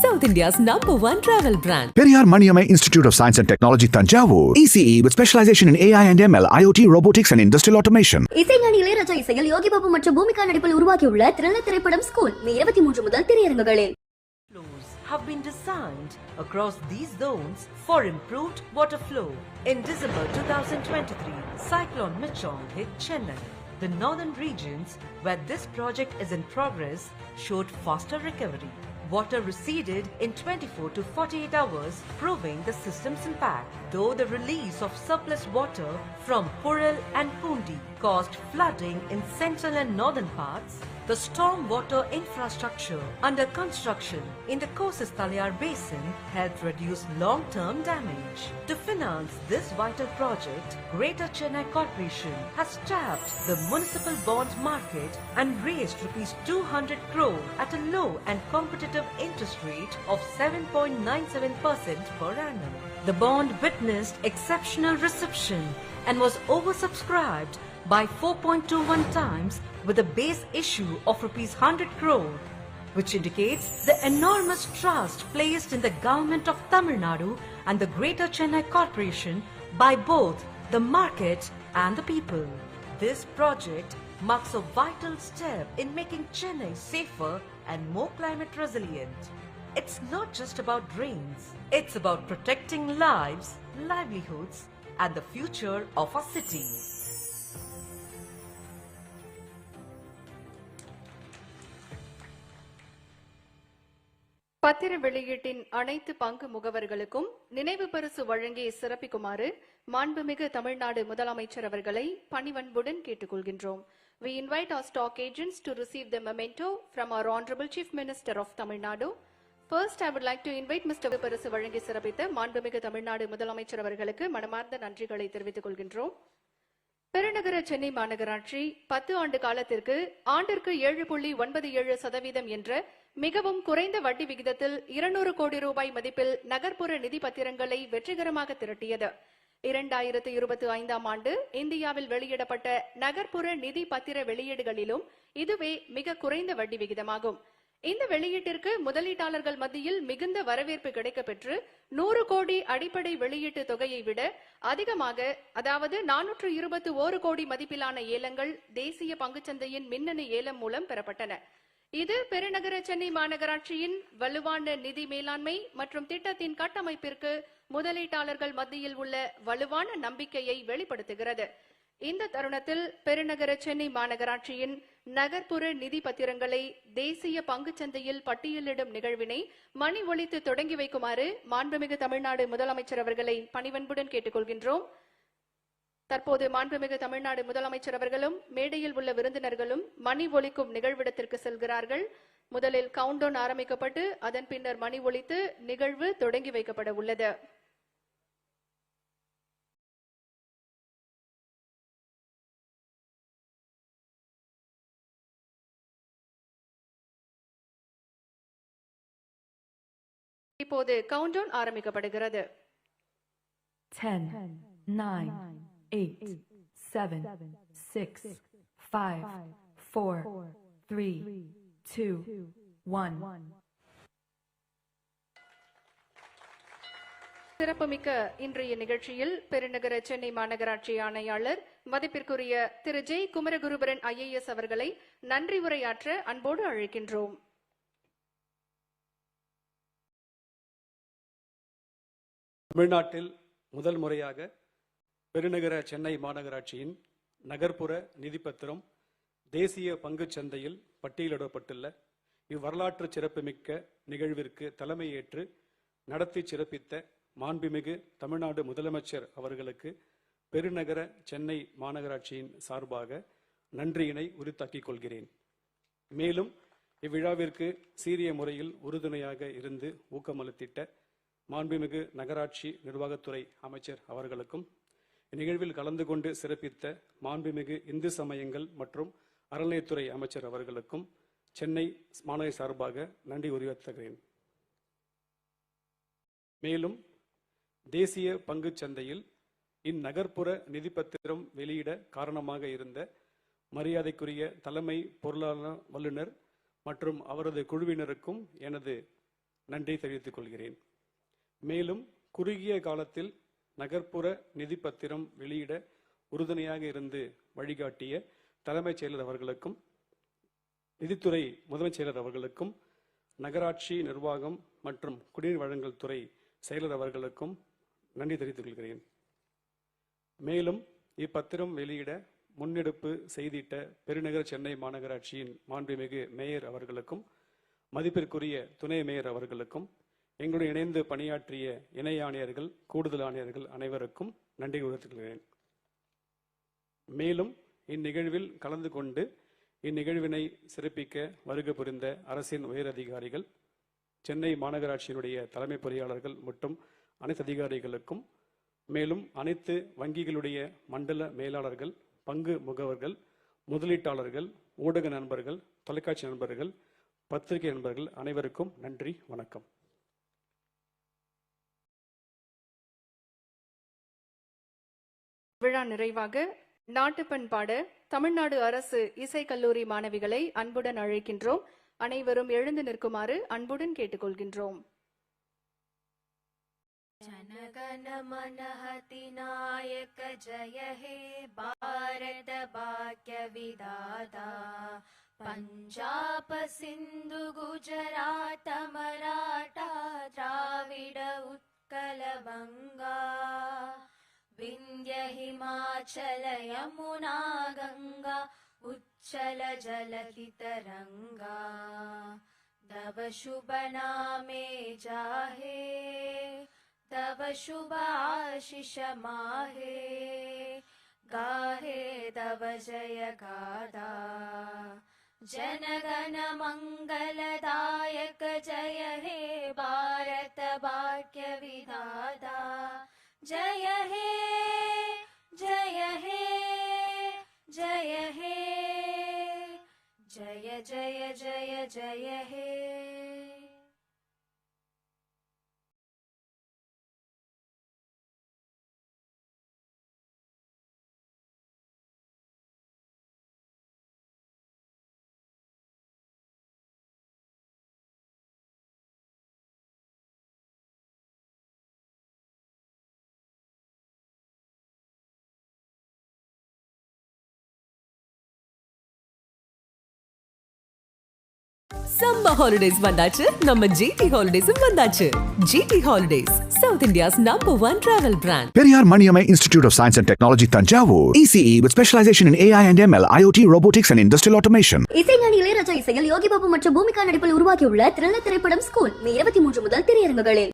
South India's number one travel brand. Periyar Maniamai Institute of Science and Technology, Tanjavur. ECE with specialization in AI and ML, IoT, robotics, and industrial automation. இசைஞானி இளையராஜா இசையில் யோகி பாபு மற்றும் பூமிகா நடிப்பில் உருவாகியுள்ள thriller திரைப்படம் school மே இருபத்தி மூன்று முதல் திரையரங்குகளில் flows have been designed across these zones for improved water flow. In December 2023, Cyclone Michon hit Chennai. The northern regions where this project is in progress showed faster recovery. Water receded in 24 to 48 hours, proving the system's impact. Though the release of surplus water from Puril and Pundi caused flooding in central and northern parts, the storm water infrastructure under construction in the Kosis Talyar Basin helped reduce long-term damage. To finance this vital project, Greater Chennai Corporation has tapped the municipal bond market and raised rupees 200 crore at a low and competitive interest rate of 7.97% per annum. The bond witnessed exceptional reception and was oversubscribed by 4.21 times with a base issue of rupees 100 crore, which indicates the enormous trust placed in the government of Tamil Nadu and the Greater Chennai Corporation by both the market and the people. This project marks a vital step in making Chennai safer and more climate resilient. It's not just about drains, it's about protecting lives, livelihoods, and the future of our city. பத்திர வெளியீட்டின் அனைத்து பங்கு முகவர்களுக்கும் நினைவு பரிசு வழங்கி சிறப்பிக்குமாறு மாண்புமிகு தமிழ்நாடு முதலமைச்சர் அவர்களை பணிவன்புடன் கேட்டுக்கொள்கின்றோம் We invite our stock agents to receive the memento from our Honorable Chief Minister of Tamil Nadu. First, I would like to invite Mr. பரிசு வழங்கி சிறப்பித்த மாண்புமிகு தமிழ்நாடு முதலமைச்சர் அவர்களுக்கு மனமார்ந்த நன்றிகளை தெரிவித்துக் கொள்கின்றோம் பெருநகர சென்னை மாநகராட்சி பத்து ஆண்டு காலத்திற்கு ஆண்டிற்கு ஏழு புள்ளி ஒன்பது ஏழு சதவீதம் என்ற மிகவும் குறைந்த வட்டி விகிதத்தில் இருநூறு கோடி ரூபாய் மதிப்பில் நகர்ப்புற நிதி பத்திரங்களை வெற்றிகரமாக திரட்டியது. இரண்டாயிரத்து இருபத்தி ஐந்தாம் ஆண்டு இந்தியாவில் வெளியிடப்பட்ட நகர்ப்புற நிதி பத்திர வெளியீடுகளிலும் இதுவே மிக குறைந்த வட்டி விகிதமாகும். இந்த வெளியீட்டிற்கு முதலீட்டாளர்கள் மத்தியில் மிகுந்த வரவேற்பு கிடைக்கப்பெற்று நூறு கோடி அடிப்படை வெளியீட்டு தொகையை விட அதிகமாக அதாவது நானூற்று இருபத்தி ஓரு கோடி மதிப்பிலான ஏலங்கள் தேசிய பங்குச்சந்தையின் மின்னணு ஏலம் மூலம் பெறப்பட்டன. இது பெருநகர சென்னை மாநகராட்சியின் வலுவான நிதி மேலாண்மை மற்றும் திட்டத்தின் கட்டமைப்பிற்கு முதலீட்டாளர்கள் மத்தியில் உள்ள வலுவான நம்பிக்கையை வெளிப்படுத்துகிறது. இந்த தருணத்தில் பெருநகர சென்னை மாநகராட்சியின் நகர்ப்புற நிதி பத்திரங்களை தேசிய பங்குச்சந்தையில் பட்டியலிடும் நிகழ்வினை மணி ஒழித்து தொடங்கி வைக்குமாறு மாண்புமிகு தமிழ்நாடு முதலமைச்சர் அவர்களை பணிவன்புடன் கேட்டுக்கொள்கின்றோம். தற்போது மாண்புமிகு தமிழ்நாடு முதலமைச்சர் அவர்களும் மேடையில் உள்ள விருந்தினர்களும் மணி ஒலிக்கும் நிகழ்விடத்திற்கு செல்கிறார்கள். முதலில் கவுண்டவுன் ஆரம்பிக்கப்பட்டு அதன் பின்னர் மணி ஒலித்து நிகழ்வு தொடங்கி வைக்கப்பட உள்ளது. இப்போது கவுண்டவுன் ஆரம்பிக்கப்படுகிறது. 10, 9, 8, 7, 6, 5, 4, 3, 2, 1. சிறப்புமிக்க இன்றைய நிகழ்ச்சியில் பெருநகர சென்னை மாநகராட்சி ஆணையாளர் மதிப்பிற்குரிய திரு. ஜெய் குமரகுருபரன் ஐஏஎஸ் அவர்களை நன்றி உரையாற்ற அன்போடு அழைக்கின்றோம். தமிழ்நாட்டில் முதல் முறையாக பெருநகர சென்னை மாநகராட்சியின் நகர்ப்புற நிதிப்பத்திரம் தேசிய பங்குச் சந்தையில் பட்டியலிடப்பட்டுள்ள இவ்வரலாற்று சிறப்புமிக்க நிகழ்விற்கு தலைமையேற்று நடத்தி சிறப்பித்த மாண்புமிகு தமிழ்நாடு முதலமைச்சர் அவர்களுக்கு பெருநகர சென்னை மாநகராட்சியின் சார்பாக நன்றியினை உரித்தாக்கிக் கொள்கிறேன். மேலும் இவ்விழாவிற்கு சீரிய முறையில் உறுதுணையாக இருந்து ஊக்கமளித்திட்ட மாண்புமிகு நகராட்சி நிர்வாகத்துறை அமைச்சர் அவர்களுக்கும் இந்நிகழ்வில் கலந்து கொண்டு சிறப்பித்த மாண்புமிகு இந்து சமயங்கள் மற்றும் அறநிலையத்துறை அமைச்சர் அவர்களுக்கும் சென்னை மாநகர சார்பாக நன்றி உரித்தாக்குகிறேன் மேலும் தேசிய பங்குச் சந்தையில் இந்நகர்ப்புற நிதிப்பத்திரம் வெளியிட காரணமாக இருந்த மரியாதைக்குரிய தலைமை பொருளாதார வல்லுநர் மற்றும் அவரது குழுவினருக்கும் எனது நன்றி தெரிவித்துக் கொள்கிறேன். மேலும் குறுகிய காலத்தில் நகர்ப்புற நிதி பத்திரம் வெளியிட உறுதுணையாக இருந்து வழிகாட்டிய தலைமைச் செயலர் அவர்களுக்கும் நிதித்துறை முதன்மைச் செயலர் அவர்களுக்கும் நகராட்சி நிர்வாகம் மற்றும் குடிநீர் வழங்கல் துறை செயலர் அவர்களுக்கும் நன்றி தெரிவித்துக் கொள்கிறேன். மேலும் இப்பத்திரம் வெளியிட முன்னெடுப்பு செய்திட்ட பெருநகர சென்னை மாநகராட்சியின் மாண்புமிகு மேயர் அவர்களுக்கும் மதிப்பிற்குரிய துணை மேயர் அவர்களுக்கும் எங்களுடன் இணைந்து பணியாற்றிய இணை ஆணையர்கள் கூடுதல் ஆணையர்கள் அனைவருக்கும் நன்றி உணர்த்துகிறேன் மேலும் இந்நிகழ்வில் கலந்து கொண்டு இந்நிகழ்வினை சிறப்பிக்க வருகை புரிந்த அரசின் உயர் அதிகாரிகள் சென்னை மாநகராட்சியினுடைய தலைமை பொறியாளர்கள் மற்றும் அனைத்து அதிகாரிகளுக்கும் மேலும் அனைத்து வங்கிகளுடைய மண்டல மேலாளர்கள் பங்கு முகவர்கள் முதலீட்டாளர்கள் ஊடக நண்பர்கள் தொலைக்காட்சி நண்பர்கள் பத்திரிகை நண்பர்கள் அனைவருக்கும் நன்றி வணக்கம். விழா நிறைவாக நாட்டுப்பண் பாட தமிழ்நாடு அரசு இசைக்கல்லூரி மாணவிகளை அன்புடன் அழைக்கின்றோம் அனைவரும் எழுந்து நிற்குமாறு அன்புடன் கேட்டுக்கொள்கின்றோம் जनगण मन नायक जय हे भारत भाग्य विदाता पञ्जाब सिन्धु गुजरात मराठा द्राविड उत्कल हिमाचल यमुना गङ्गा उच्चल जलधितरङ्गा तव शुभ नामे जाहे, तव शुभ आशिष माहे। गाहे तव जय गादा। जनगण मङ्गलदायक जय हे भारत भाग्य विधाता जय हे जय हे जय हे जय जय जय जय हे। சம்மர் ஹாலிடேஸ் வந்தாச்சு. நம்ம ஜிடி ஹாலிடேஸும் வந்தாச்சு. GT holidays South India's number one travel brand Periyar Maniamai Institute of Science and Technology Tanjavur. ECE with specialization in AI and ML, IoT, robotics and industrial automation. இசைஞானி இளையராஜா இசையில் யோகி பாபு மற்றும் பூமிகா நடிப்பில் உருவாக்கியுள்ள thriller திரைப்படம் ஸ்கூல் மே இருபத்தி மூன்று முதல் திரையரங்குகளில்.